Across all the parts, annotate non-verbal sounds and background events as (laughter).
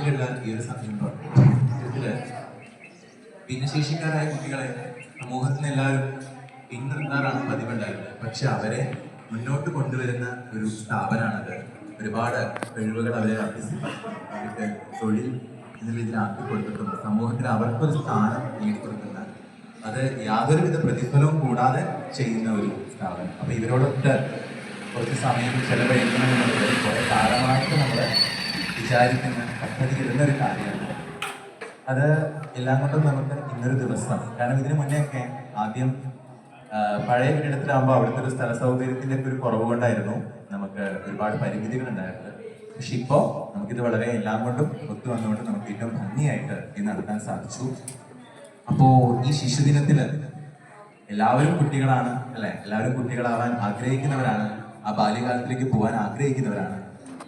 നാട്ടിലുള്ള ഈ ഒരു സമയം ഇതിൽ ഭിന്നശേഷിക്കാരായ കുട്ടികളെ സമൂഹത്തിന് എല്ലാവരും പിന്തുടരാറാണ് പതിവുണ്ടായിരുന്നത്. പക്ഷെ അവരെ മുന്നോട്ട് കൊണ്ടുവരുന്ന ഒരു സ്ഥാപനമാണത്. ഒരുപാട് കഴിവുകൾ അവരെ അവർക്ക് തൊഴിൽ എന്ന രീതിയിലാക്കി കൊടുത്തിട്ടുണ്ട്. സമൂഹത്തിൽ അവർക്കൊരു സ്ഥാനം നേടിക്കൊടുക്കുന്ന അത് യാതൊരുവിധ പ്രതിഫലവും കൂടാതെ ചെയ്യുന്ന ഒരു സ്ഥാപനം. അപ്പൊ ഇവരോടൊക്കെ കുറച്ച് സമയം ചെലവഴിക്കണമെന്നുള്ളത് കുറെ കാലമായിട്ട് നമ്മൾ വിചാരിക്കുന്ന ഒരു കാര്യമാണ് അത് എല്ലാം കൊണ്ടും നമുക്ക് ഇന്നൊരു ദിവസം കാരണം ഇതിനു മുന്നേ ഒക്കെ ആദ്യം പഴയ കെട്ടിടത്തിലാകുമ്പോൾ അവിടുത്തെ ഒരു സ്ഥല സൗകര്യത്തിന്റെ ഒക്കെ ഒരു കുറവ് കൊണ്ടായിരുന്നു നമുക്ക് ഒരുപാട് പരിമിതികൾ ഉണ്ടായിരുന്നത്. പക്ഷെ ഇപ്പോ നമുക്കിത് വളരെ എല്ലാം കൊണ്ടും ഒത്തു വന്നുകൊണ്ട് നമുക്ക് ഏറ്റവും ഭംഗിയായിട്ട് ഇത് നടത്താൻ സാധിച്ചു. അപ്പോൾ ഈ ശിശുദിനത്തിൽ എല്ലാവരും കുട്ടികളാണ് അല്ലെ? എല്ലാവരും കുട്ടികളാവാൻ ആഗ്രഹിക്കുന്നവരാണ്. ആ ബാല്യകാലത്തിലേക്ക് പോകാൻ ആഗ്രഹിക്കുന്നവരാണ്.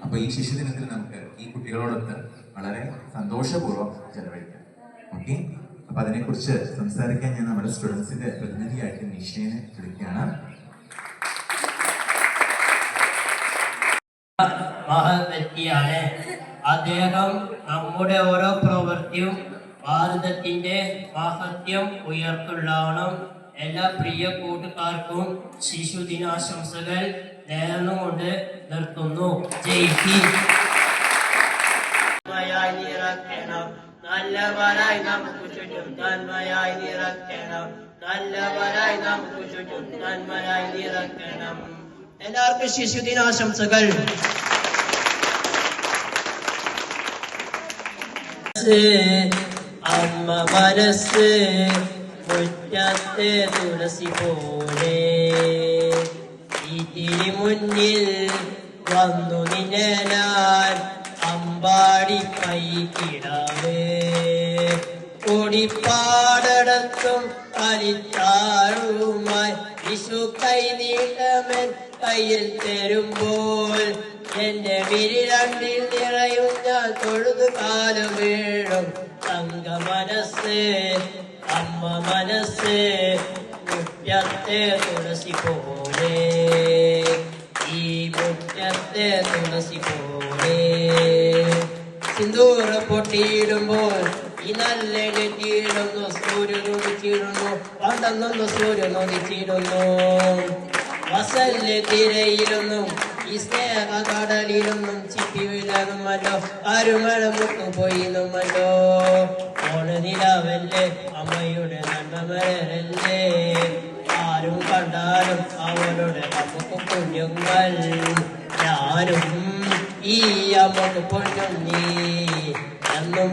അപ്പോൾ ഈ ശിശുദിനത്തിൽ നമുക്ക് ഈ കുട്ടികളോടൊത്ത് വളരെ സന്തോഷപൂർവം ചെലവഴിക്കാം. ഓക്കെ അപ്പൊ അതിനെക്കുറിച്ച് സംസാരിക്കാൻ ഞാൻ നമ്മുടെ സ്റ്റുഡൻസിന്റെ പ്രതിനിധിയായിട്ട് നിഷേനെ വിളിക്കുകയാണ്. അദ്ദേഹം നമ്മുടെ ഓരോ പ്രവൃത്തിയും ഭാരതത്തിന്റെ മഹത്യം ഉയർത്തുള്ളവണം എല്ലാ പ്രിയ കൂട്ടുകാർക്കും ശിശുദിനാശംസകൾ നേർന്നുകൊണ്ട് നിർത്തുന്നു. ജയ് ഹിന്ദ്. നല്ലവരായി നമുക്ക് ചുറ്റും തന്മയായി നിറക്കണം നല്ലവരായി നമുക്ക് ചുറ്റും തന്മയായി നിറക്കണം എല്ലാവർക്കും ശിശുദിനാശംസകൾ. അമ്മ മനസ്സ് മുറ്റത്തെ തുളസി പോലെ. ഇതിരി മുന്നിൽ വന്നു നിന്നെ അമ്പാടി പൈക്കിടാവേ ഓടിപ്പാടടത്തും അരിത്താഴുമായി വിഷു കൈ നീട്ടമൻ കയ്യിൽ തരുമ്പോൾ എന്റെ വിരണ്ടിൽ നിറയും ഞാൻ തൊഴുതു കാലു വീഴും. തങ്ക മനസ്സ് അമ്മ മനസ്സ് മുറ്റത്തെ തുളസി പോലെ. ഈ മുറ്റത്തെ തുളസി പോലെ. സിന്ദൂര പൊട്ടിയിടുമ്പോൾ ഈ നല്ല നെറ്റിയിടുന്നു സൂര്യൻ ഉദിച്ചിടുന്നു പണ്ടെന്നൊന്ന് സൂര്യൻ ഉദിച്ചിടുന്നു വസല്ല് തിരയിലൊന്നും ഈ സ്നേഹ കടലിലൊന്നും ചിപ്പി വിലകുമല്ലോ അരുമഴ മുട്ടുപോയിന്നുമല്ലോ ഓണ് നിലാവല്ലേ അമ്മയുടെ നന്മമരല്ലേ ആരും കണ്ടാലും അവരുടെ നമുക്ക് ഞാനും ഈ അമ്മയ്ക്ക് പൊന്നുണ്ണി എന്നും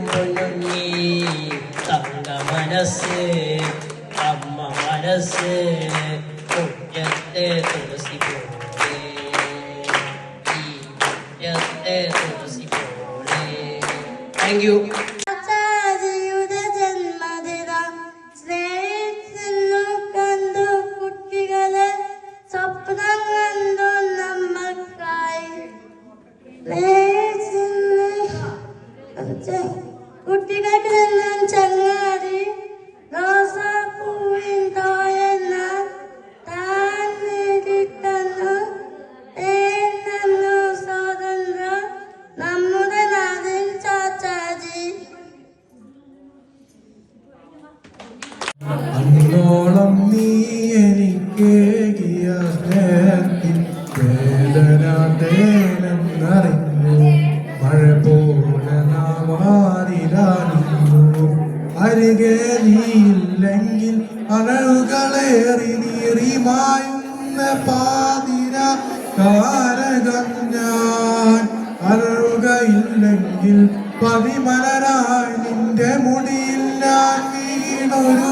മനസ്സ് അമ്മ മനസ്സ് കുഞ്ഞത്തെ തുളസി പോലെ. ഈ കുഞ്ഞത്തെ തുളസി പോലെ. താങ്ക് യു അന്നോളം നീ എനിക്കേകിയ സ്നേഹത്തിൽ വേദനാതേനെന്നറിഞ്ഞു. മഴ പോലെ നാവാരിലാനിന്നു അരികെ നീയില്ലെങ്കിൽ അഴകളേറി നീറിമായുന്ന പാതിര കാരകം ഞാൻ അഴകുകയില്ലെങ്കിൽ പതിമലരായി നിന്റെ മുടിയിൽ ഞാൻ വീണൊരു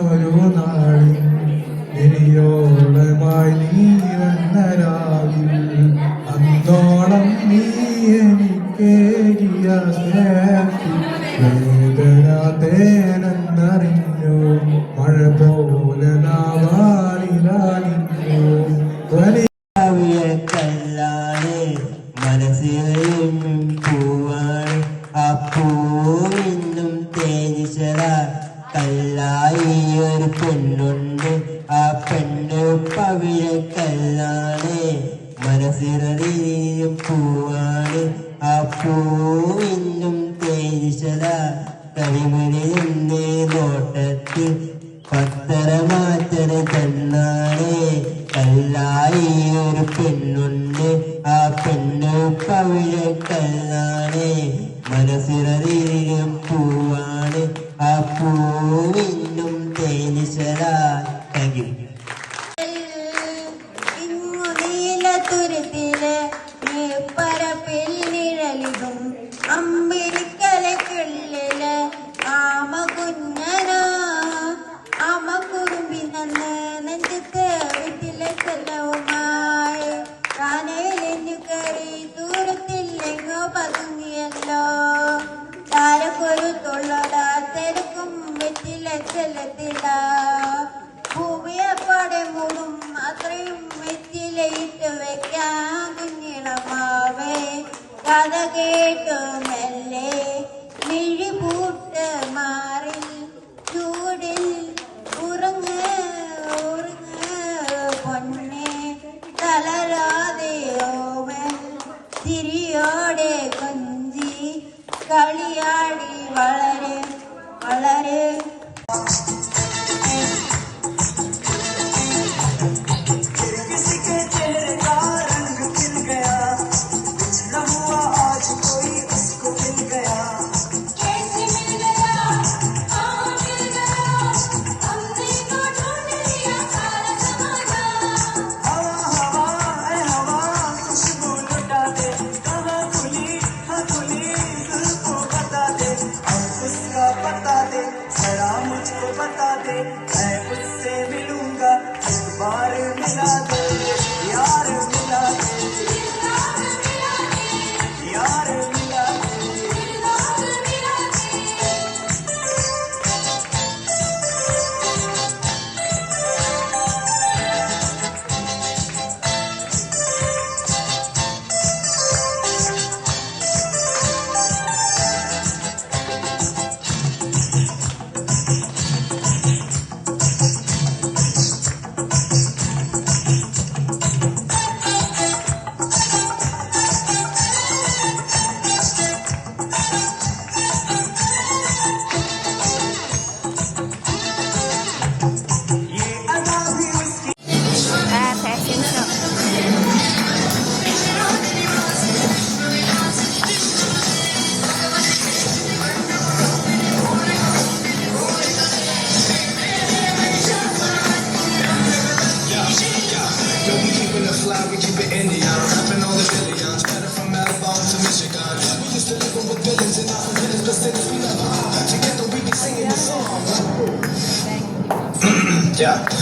ഓരോ നാളിൽ ഇനിയോളമായി നീ വന്നരാവിൽ അന്നോളം നീ എനിക്കേകിയ വേദന മഴ പോലെ നാവാനിലാനിഞ്ഞു വലിയ കല്ലാണ് മനസ്സിലും പൂവാണ് ആ പൂവിന്നും തേനിച്ചത കല്ലായി ഒരു പെണ്ണുണ്ട്. ആ പെണ്ണ് പവിഴ കല്ലാണ് മനസ്സിലും പൂവാണ്. ആ പൂവിന്നും തേനിച്ചത കരിമുറിൽ നോട്ടത്തിൽ പത്തര മാറ്റന തന്നാണ് വെറ്റിലയിട്ട് വെക്കാൻ കുഞ്ഞിളമാവേ കഥ കേട്ടു മെല്ലെ മിഴി പൂട്ട് മാറി ചൂടിൽ ഉറങ്ങ് ഉറങ്ങ് പൊന്നെ തളരാതെ ഓമൻ തിരിയോടെ കൊഞ്ചി കളിയാടി വളരെ വളരെ We're villains and sinners we never are. Together we be singing the song. (clears throat) yeah.